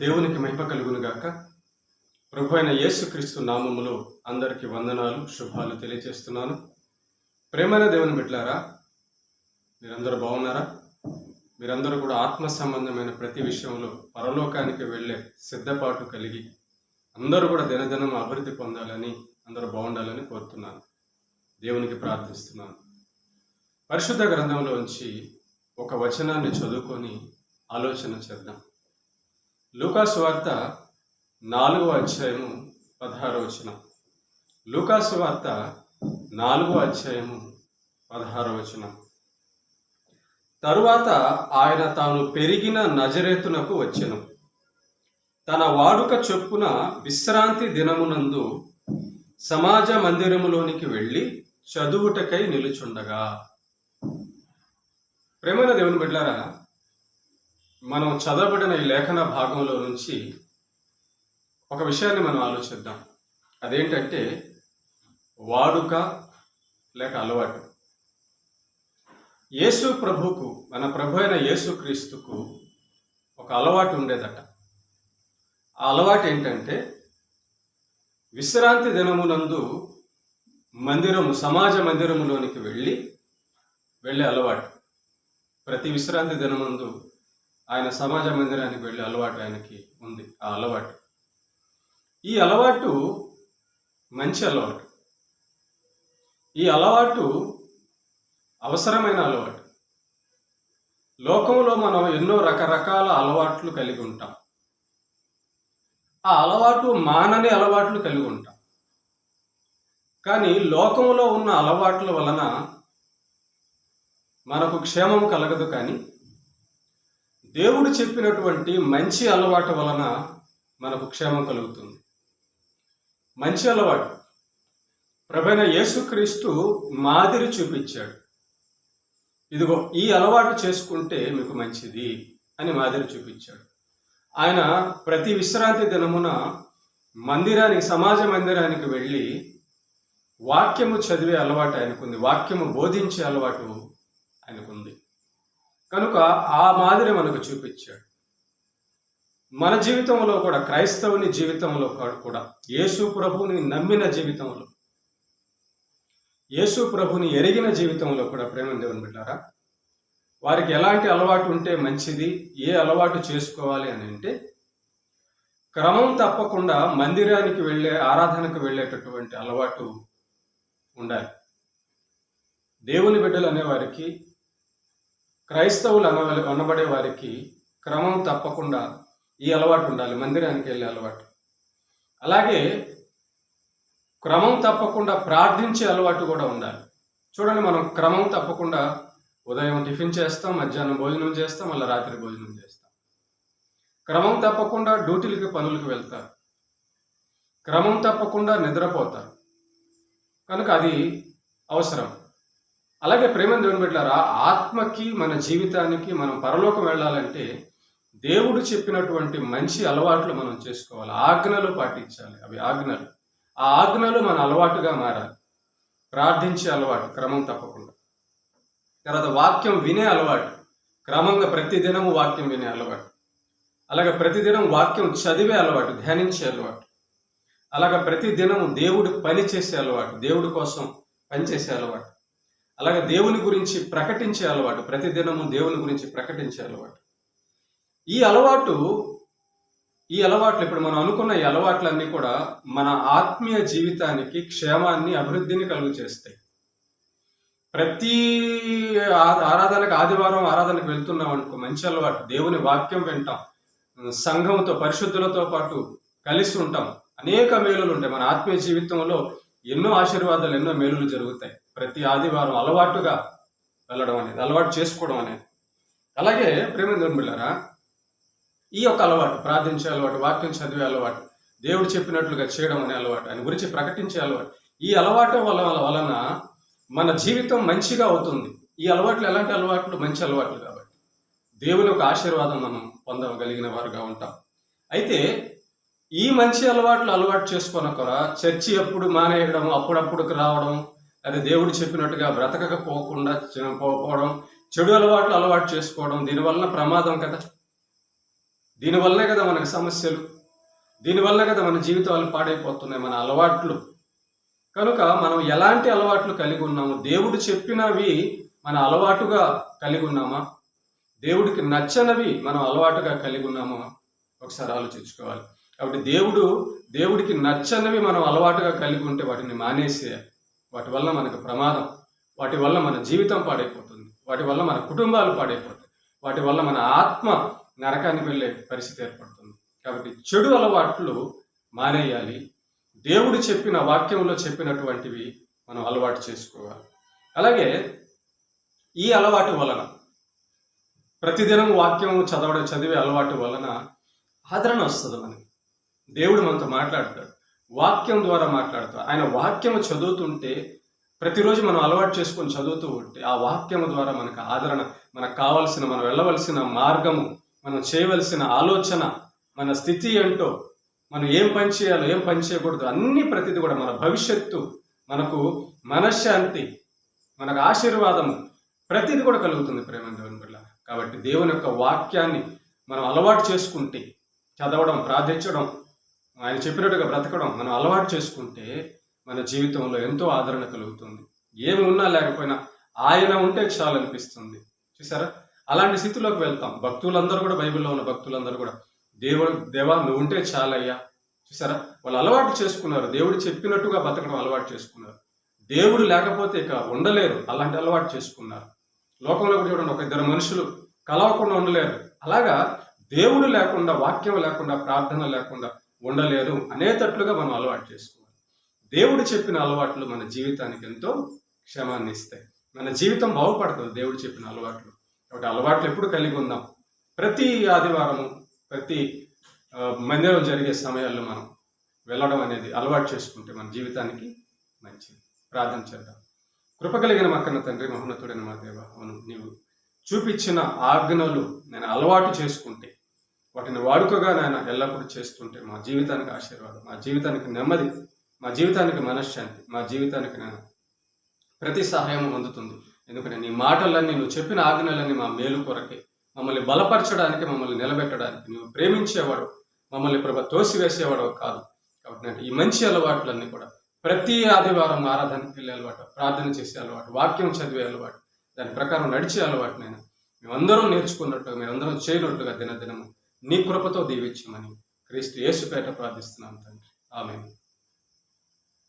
దేవునికి మహిమ కలుగునుగాక. ప్రభు అయిన యేసుక్రీస్తు నామములో అందరికీ వందనాలు శుభాలు తెలియజేస్తున్నాను. ప్రేమైన దేవుని బిడ్డలారా మీరందరూ బాగున్నారా? మీరందరూ కూడా ఆత్మ సంబంధమైన ప్రతి విషయంలో పరలోకానికి వెళ్ళే సిద్ధపాటు కలిగి అందరూ కూడా దినదినం అభివృద్ధి పొందాలని అందరూ బాగుండాలని కోరుతున్నాను. దేవునికి ప్రార్థిస్తున్నాను. పరిశుద్ధ గ్రంథంలోంచి ఒక వచనాన్ని చదువుకొని ఆలోచన చేద్దాం. లూకాసు వార్త నాలుగో అధ్యాయము పదహారో వచనం. లూకాసు వార్త నాలుగో అధ్యాయము పదహారో వచనం. తరువాత ఆయన తాను పెరిగిన నజరేతునకు వచ్చెను. తన వాడుక చొప్పున విశ్రాంతి దినమునందు సమాజ మందిరములోనికి వెళ్ళి చదువుటకై నిలుచుండగా. ప్రేమైన దేవుని బిడ్డారా మనం చదవబడిన ఈ లేఖన భాగంలో నుంచి ఒక విషయాన్ని మనం ఆలోచిద్దాం. అదేంటంటే వాడుక లేక అలవాటు. యేసు ప్రభుకు మన ప్రభు అయిన యేసుక్రీస్తుకు ఒక అలవాటు ఉండేదట. ఆ అలవాటు ఏంటంటే విశ్రాంతి దినమునందు మందిరము సమాజ మందిరములోనికి వెళ్ళి వెళ్ళే అలవాటు. ప్రతి విశ్రాంతి దినమందు ఆయన సమాజ మందిరానికి వెళ్ళే అలవాటు ఆయనకి ఉంది ఆ అలవాటు. ఈ అలవాటు మంచి అలవాటు. ఈ అలవాటు అవసరమైన అలవాటు. లోకంలో మనం ఎన్నో రకరకాల అలవాట్లు కలిగి ఉంటాం. ఆ అలవాటు మానని అలవాట్లు కలిగి ఉంటాం. కానీ లోకంలో ఉన్న అలవాట్ల వలన మనకు క్షేమం కలగదు కానీ దేవుడు చెప్పినటువంటి మంచి అలవాటు వలన మనకు క్షేమం కలుగుతుంది. మంచి అలవాటు. ప్రభైన యేసుక్రీస్తు మాదిరి చూపించాడు. ఇదిగో ఈ అలవాటు చేసుకుంటే మీకు మంచిది అని మాదిరి చూపించాడు. ఆయన ప్రతి విశ్రాంతి దినమున మందిరానికి సమాజ మందిరానికి వెళ్ళి వాక్యము చదివే అలవాటు ఆయనకుంది. వాక్యము బోధించే అలవాటు కనుక ఆ మాదిరి మనకు చూపించాడు. మన జీవితంలో కూడా క్రైస్తవుని జీవితంలో కూడా యేసు ప్రభుని నమ్మిన జీవితంలో యేసు ప్రభుని ఎరిగిన జీవితంలో కూడా ప్రేమ దేవుని బిడ్డారా వారికి ఎలాంటి అలవాటు ఉంటే మంచిది ఏ అలవాటు చేసుకోవాలి అని అంటే క్రమం తప్పకుండా మందిరానికి వెళ్ళే ఆరాధనకు వెళ్ళేటటువంటి అలవాటు ఉండాలి. దేవుని బిడ్డలు అనేవారికి క్రైస్తవులు అన అనబడే వారికి క్రమం తప్పకుండా ఈ అలవాటు ఉండాలి మందిరానికి వెళ్ళే అలవాటు. అలాగే క్రమం తప్పకుండా ప్రార్థించే అలవాటు కూడా ఉండాలి. చూడండి మనం క్రమం తప్పకుండా ఉదయం టిఫిన్ చేస్తాం మధ్యాహ్నం భోజనం చేస్తాం మళ్ళీ రాత్రి భోజనం చేస్తాం. క్రమం తప్పకుండా డ్యూటీలకి పనులకు వెళ్తారు. క్రమం తప్పకుండా నిద్రపోతారు. కనుక అది అవసరం. అలాగే ప్రేమ దేవుని బిడ్డారా ఆత్మకి మన జీవితానికి మనం పరలోకం వెళ్ళాలంటే దేవుడు చెప్పినటువంటి మంచి అలవాట్లు మనం చేసుకోవాలి. ఆజ్ఞలు పాటించాలి. అవి ఆజ్ఞలు. ఆ ఆజ్ఞలు మన అలవాటుగా మారాలి. ప్రార్థించే అలవాటు క్రమం తప్పకుండా. తర్వాత వాక్యం వినే అలవాటు. క్రమంగా ప్రతిదినము వాక్యం వినే అలవాటు. అలాగే ప్రతిదినం వాక్యం చదివే అలవాటు ధ్యానించే అలవాటు. అలాగే ప్రతిదినము దేవుడు పని చేసే అలవాటు దేవుడి కోసం పనిచేసే అలవాటు. అలాగే దేవుని గురించి ప్రకటించే అలవాటు ప్రతిదినము దేవుని గురించి ప్రకటించే అలవాటు. ఈ అలవాటు ఈ అలవాట్లు ఇప్పుడు మనం అనుకున్న ఈ అలవాట్లన్నీ కూడా మన ఆత్మీయ జీవితానికి క్షేమాన్ని అభివృద్ధిని కలుగు చేస్తాయి. ప్రతి ఆరాధనకు ఆదివారం ఆరాధనకు వెళ్తున్నాం అనుకో మంచి అలవాటు. దేవుని వాక్యం వింటాం. సంఘంతో పరిశుద్ధులతో పాటు కలిసి ఉంటాం. అనేక మేలులు ఉంటాయి. మన ఆత్మీయ జీవితంలో ఎన్నో ఆశీర్వాదాలు ఎన్నో మేలులు జరుగుతాయి. ప్రతి ఆదివారం అలవాటుగా వెళ్ళడం అనేది అలవాటు చేసుకోవడం అనేది. అలాగే ప్రేమ బిళ్ళారా ఈ యొక్క అలవాటు ప్రార్థించే అలవాటు వాక్యం చదివే అలవాటు దేవుడు చెప్పినట్లుగా చేయడం అనే అలవాటు ఆయన గురించి ప్రకటించే అలవాటు ఈ అలవాటు వల్ల వలన మన జీవితం మంచిగా అవుతుంది. ఈ అలవాట్లు ఎలాంటి అలవాట్లు? మంచి అలవాట్లు కాబట్టి. దేవుని ఒక ఆశీర్వాదం మనం పొందగలిగిన వారుగా ఉంటాం. అయితే ఈ మంచి అలవాట్లు అలవాటు చేసుకున్న కొర చర్చి ఎప్పుడు మానేయడం అప్పుడప్పుడుకి రావడం అది దేవుడు చెప్పినట్టుగా బ్రతకకపోకుండా పోవడం చెడు అలవాట్లు అలవాటు చేసుకోవడం దీనివల్ల ప్రమాదం కదా. దీనివల్లనే కదా మనకు మనకి సమస్యలు. దీనివల్ల కదా మన జీవితాలు పాడైపోతున్నాయి మన అలవాట్లు. కనుక మనం ఎలాంటి అలవాట్లు కలిగి ఉన్నాము? దేవుడు చెప్పినవి మన అలవాటుగా కలిగి ఉన్నామా? దేవుడికి నచ్చనివి మనం అలవాటుగా కలిగి ఉన్నామా? ఒకసారి ఆలోచించుకోవాలి. కాబట్టి దేవుడు దేవుడికి నచ్చనివి మనం అలవాటుగా కలిగి ఉంటే వాటిని మానేసేయాలి వాటి వల్ల మనకు ప్రమాదం వాటి వల్ల మన జీవితం పాడైపోతుంది వాటి వల్ల మన కుటుంబాలు పాడైపోతాయి వాటి వల్ల మన ఆత్మ నరకానికి వెళ్ళే పరిస్థితి ఏర్పడుతుంది. కాబట్టి చెడు అలవాట్లు మానేయాలి. దేవుడు చెప్పిన వాక్యంలో చెప్పినటువంటివి మనం అలవాటు చేసుకోవాలి. అలాగే ఈ అలవాటు వలన ప్రతిదినం వాక్యం చదవడం చదివే అలవాటు వలన ఆదరణ వస్తుంది మనకి. దేవుడు మనతో మాట్లాడతాడు. వాక్యం ద్వారా మాట్లాడుతూ ఆయన వాక్యం చదువుతుంటే ప్రతిరోజు మనం అలవాటు చేసుకొని చదువుతూ ఉంటే ఆ వాక్యం ద్వారా మనకు ఆదరణ మనకు కావలసిన మనం వెళ్ళవలసిన మార్గము మనం చేయవలసిన ఆలోచన మన స్థితి ఏంటో మనం ఏం పని చేయాలో ఏం పని చేయకూడదు అన్ని ప్రతిది కూడా మన భవిష్యత్తు మనకు మనశ్శాంతి మనకు ఆశీర్వాదము ప్రతిది కూడా కలుగుతుంది ప్రేమ దేవుని బిడ్డ. కాబట్టి దేవుని యొక్క వాక్యాన్ని మనం అలవాటు చేసుకుంటే చదవడం ప్రార్థించడం ఆయన చెప్పినట్టుగా బ్రతకడం మనం అలవాటు చేసుకుంటే మన జీవితంలో ఎంతో ఆదరణ కలుగుతుంది. ఏమి ఉన్నా లేకపోయినా ఆయన ఉంటే చాలు అనిపిస్తుంది చూసారా? అలాంటి స్థితిలోకి వెళ్తాం. భక్తులందరూ కూడా బైబిల్లో ఉన్న భక్తులందరూ కూడా దేవుడు దేవా నువ్వు ఉంటే చాలయ్యా. చూసారా? వాళ్ళు అలవాటు చేసుకున్నారు. దేవుడు చెప్పినట్టుగా బతకడం అలవాటు చేసుకున్నారు. దేవుడు లేకపోతే ఇక ఉండలేరు. అలాంటి అలవాటు చేసుకున్నారు. లోకంలో కూడా చూడండి ఒక ఇద్దరు మనుషులు కలవకుండా ఉండలేరు. అలాగా దేవుడు లేకుండా వాక్యం లేకుండా ప్రార్థన లేకుండా ఉండలేరు అనేటట్లుగా మనం అలవాటు చేసుకోవాలి. దేవుడు చెప్పిన అలవాట్లు మన జీవితానికి ఎంతో క్షమాన్ని ఇస్తాయి. మన జీవితం బాగుపడుతుంది దేవుడు చెప్పిన అలవాట్లు. కాబట్టి అలవాట్లు ఎప్పుడు కలిగి ఉందాం. ప్రతి ఆదివారము ప్రతి మందిరం జరిగే సమయాల్లో మనం వెళ్ళడం అనేది అలవాటు చేసుకుంటే మన జీవితానికి మంచిది. ప్రార్థన చేద్దాం. కృప కలిగిన మక్కన తండ్రి మహోన్నతుడైన మా దేవ అవును నీవు చూపించిన ఆజ్ఞలు నేను అలవాటు చేసుకుంటే వాటిని వాడుకగా నాయన ఎల్లప్పుడూ చేస్తుంటే మా జీవితానికి ఆశీర్వాదం మా జీవితానికి నెమ్మది మా జీవితానికి మనశ్శాంతి మా జీవితానికి నేను ప్రతి సహాయం అందుతుంది. ఎందుకంటే నీ మాటలన్నీ నువ్వు చెప్పిన ఆజ్ఞలన్నీ మా మేలు కొరకే. మమ్మల్ని బలపరచడానికి మమ్మల్ని నిలబెట్టడానికి నువ్వు ప్రేమించేవాడు మమ్మల్ని ప్రభ తోసివేసేవాడు కాదు. కాబట్టి నేను ఈ మంచి అలవాట్లన్నీ కూడా ప్రతి ఆదివారం ఆరాధనకి వెళ్ళే అలవాటు ప్రార్థన చేసే అలవాటు వాక్యం చదివే అలవాటు దాని ప్రకారం నడిచే అలవాటు నేను మేమందరం నేర్చుకున్నట్టుగా మేమందరం చేయనట్టుగా దినదినము నీ కృపతో దీవించమని క్రీస్తు యేసుపేట ప్రార్థిస్తున్నాం తండ్రి. ఆమె